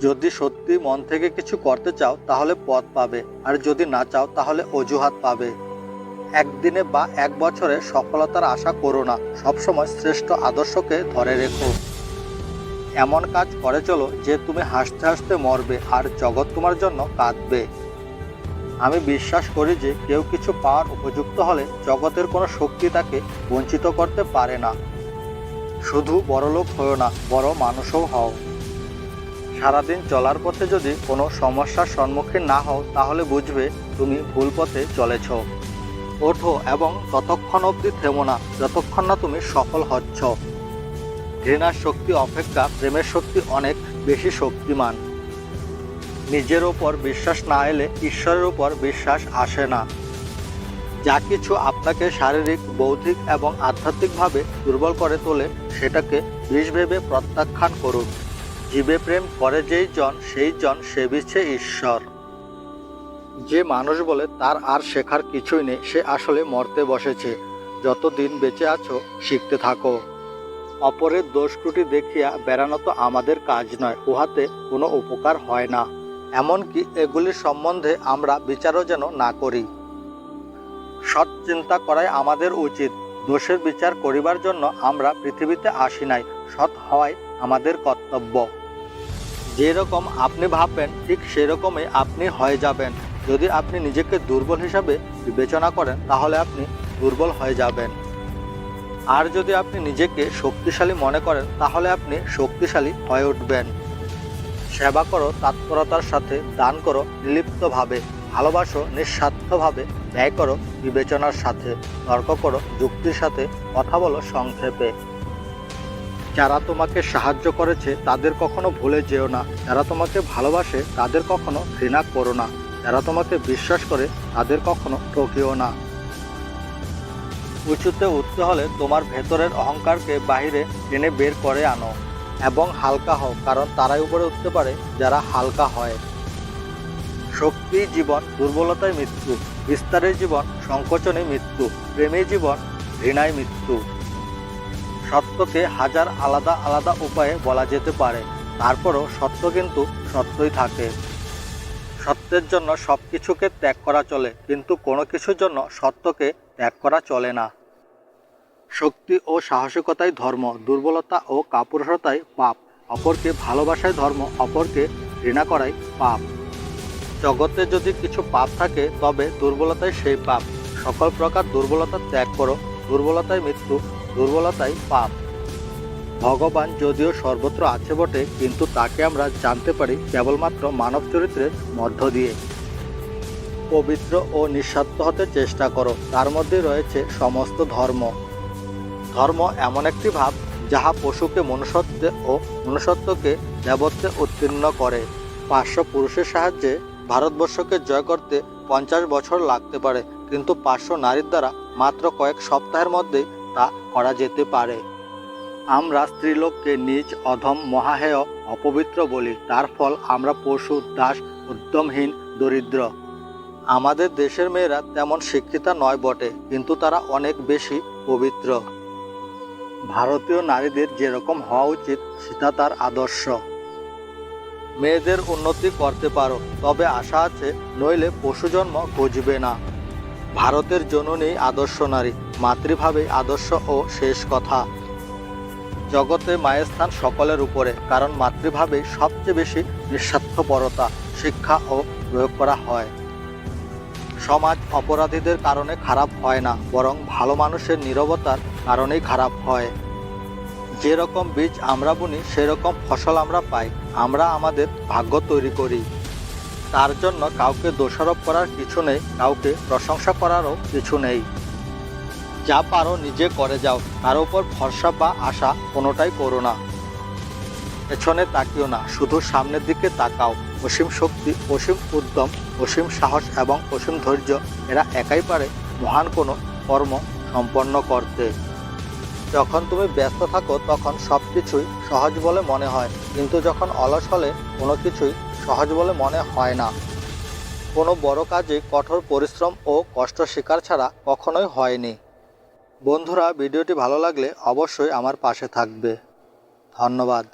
যদি সত্যি মন থেকে কিছু করতে চাও, তাহলে পথ পাবে। আর যদি না চাও, তাহলে অজুহাত পাবে। একদিনে বা এক বছরে সফলতার আশা করো না। সবসময় শ্রেষ্ঠ আদর্শকে ধরে রেখো। এমন কাজ করে চলো যে তুমি হাসতে হাসতে মরবে আর জগৎ তোমার জন্য কাঁদবে। আমি বিশ্বাস করি যে কেউ কিছু পাওয়ার উপযুক্ত হলে জগতের কোনো শক্তি তাকে বঞ্চিত করতে পারে না। শুধু বড়লোক হও না, বড় মানুষও হও। সারাদিন চলার পথে যদি কোনো সমস্যার সম্মুখীন না হও, তাহলে বুঝবে তুমি ভুল পথে চলেছ। ওঠো এবং ততক্ষণ অবধি থেমো না, যতক্ষণ না তুমি সফল হচ্ছ। ঘৃণার শক্তি অপেক্ষা প্রেমের শক্তি অনেক বেশি শক্তিমান। নিজের ওপর বিশ্বাস না এলে ঈশ্বরের উপর বিশ্বাস আসে না। যা কিছু আপনাকে শারীরিক, বৌদ্ধিক এবং আধ্যাত্মিকভাবে দুর্বল করে তোলে, সেটাকে বিষ ভেবে প্রত্যাখ্যান করুন। জীবে প্রেম করে যেই জন, সেই জন সেবিছে ঈশ্বর। যে মানুষ বলে তার আর শেখার কিছুই নেই, সে আসলে মরতে বসেছে। যতদিন বেঁচে আছো, শিখতে থাকো। অপরের দোষ ত্রুটি দেখিয়া বেড়ানো তো আমাদের কাজ নয়, উহাতে কোনো উপকার হয় না। এমনকি এগুলির সম্বন্ধে আমরা বিচারও যেন না করি। সৎ চিন্তা করাই আমাদের উচিত। দোষের বিচার করিবার জন্য আমরা পৃথিবীতে আসি নাই, সৎ হওয়াই আমাদের কর্তব্য। যেরকম আপনি ভাববেন, ঠিক সেরকমই আপনি হয়ে যাবেন। যদি আপনি নিজেকে দুর্বল হিসাবে বিবেচনা করেন, তাহলে আপনি দুর্বল হয়ে যাবেন। আর যদি আপনি নিজেকে শক্তিশালী মনে করেন, তাহলে আপনি শক্তিশালী হয়ে উঠবেন। সেবা করো, তৎপরতার সাথে দান করো নিলিপ্তভাবে ভালোবাসো, নিঃস্বার্থভাবে ব্যয় করো, বিবেচনার সাথে। তর্ক করো, যুক্তির সাথে কথা বলো, সংক্ষেপে। যারা তোমাকে সাহায্য করেছে, তাদের কখনো ভুলে যেও না। যারা তোমাকে ভালোবাসে, তাদের কখনো ঘৃণা করো না। যারা তোমাকে বিশ্বাস করে, তাদের কখনো ঠকিও না। উঁচুতে উঠতে হলে তোমার ভেতরের অহংকারকে বাহিরে টেনে বের করে আনো এবং হালকা হও, কারণ তারাই উপরে উঠতে পারে যারা হালকা হয়। শক্তি জীবন দুর্বলতায় মৃত্যু, বিস্তারের জীবন সংকোচনে মৃত্যু, প্রেমী জীবন ঘৃণায় মৃত্যু। সত্যকে হাজার আলাদা আলাদা উপায়ে বলা যেতে পারে। তারপরও সত্য কিন্তু সত্যই থাকে। সত্যের জন্য সব কিছুকে ত্যাগ করা চলে, কিন্তু কোনো কিছুর জন্য সত্যকে ত্যাগ করা চলে না। শক্তি ও সাহসিকতাই ধর্ম, দুর্বলতা ও কাপুরুষতাই পাপ। অপরকে ভালোবাসায় ধর্ম, অপরকে ঘৃণা করাই পাপ। জগতে যদি কিছু পাপ থাকে, তবে দুর্বলতাই সেই পাপ। সকল প্রকার দুর্বলতা ত্যাগ করো দুর্বলতায় মৃত্যু। দুর্বলতাই পাপ। ভগবান যদিও সর্বত্র আছে বটে, কিন্তু তাকে আমরা জানতে পারি কেবলমাত্র মানব চরিত্রের মধ্য দিয়ে। পবিত্র ও নিঃস্বার্থ হতে চেষ্টা করো, তার মধ্যে রয়েছে সমস্ত ধর্ম। ধর্ম এমন একটি ভাব, যাহা পশুকে মনুষ্যত্বে ও মনুষ্যত্বকে দেবত্বে উত্তীর্ণ করে। পাঁচশো পুরুষের সাহায্যে ভারতবর্ষকে জয় করতে পঞ্চাশ বছর লাগতে পারে, কিন্তু পাঁচশো নারীর দ্বারা মাত্র কয়েক সপ্তাহের মধ্যেই তা করা যেতে পারে। আমরা স্ত্রীলোককে নিজ অধম মহাহেয় অপবিত্র বলি, তার ফল আমরা পশু, দাস, উদ্যমহীন, দরিদ্র। আমাদের দেশের মেয়েরা তেমন শিক্ষিতা নয় বটে, কিন্তু তারা অনেক বেশি পবিত্র। ভারতীয় নারীদের যেরকম হওয়া উচিত, সেটা তার আদর্শ। মেয়েদের উন্নতি করতে পারো, তবে আশা আছে নইলে পশু জন্ম গজবে না। ভারতের জননী আদর্শ নারী। মাতৃভাবেই আদর্শ ও শেষ কথা। জগতে মায়ের স্থান সকলের উপরে, কারণ মাতৃভাবেই সবচেয়ে বেশি নিঃস্বার্থপরতা, শিক্ষা ও প্রয়োগ করা হয়। সমাজ অপরাধীদের কারণে খারাপ হয় না, বরং ভালো মানুষের নীরবতার কারণেই খারাপ হয়। যেরকম বীজ আমরা বুনি, সেরকম ফসল আমরা পাই, আমরা আমাদের ভাগ্য তৈরি করি। তার জন্য কাউকে দোষারোপ করার কিছু নেই, কাউকে প্রশংসা করারও কিছু নেই। যা পারো নিজে করে যাও। তার উপর ভরসা বা আশা কোনোটাই করো না। পেছনে তাকিও না, শুধু সামনের দিকে তাকাও। অসীম শক্তি, অসীম উদ্যম, অসীম সাহস এবং অসীম ধৈর্য, এরা একাই পারে মহান কোনো কর্ম সম্পন্ন করতে। যখন তুমি ব্যস্ত থাকো, তখন সব কিছুই সহজ বলে মনে হয়। কিন্তু যখন অলস হলে, কোনো কিছুই সহজ বলে মনে হয় না। কোনো বড় কাজে কঠোর পরিশ্রম ও কষ্ট স্বীকার ছাড়া কখনোই হয়নি। বন্ধুরা ভিডিওটি ভালো লাগলে অবশ্যই আমার পাশে থাকবে। ধন্যবাদ।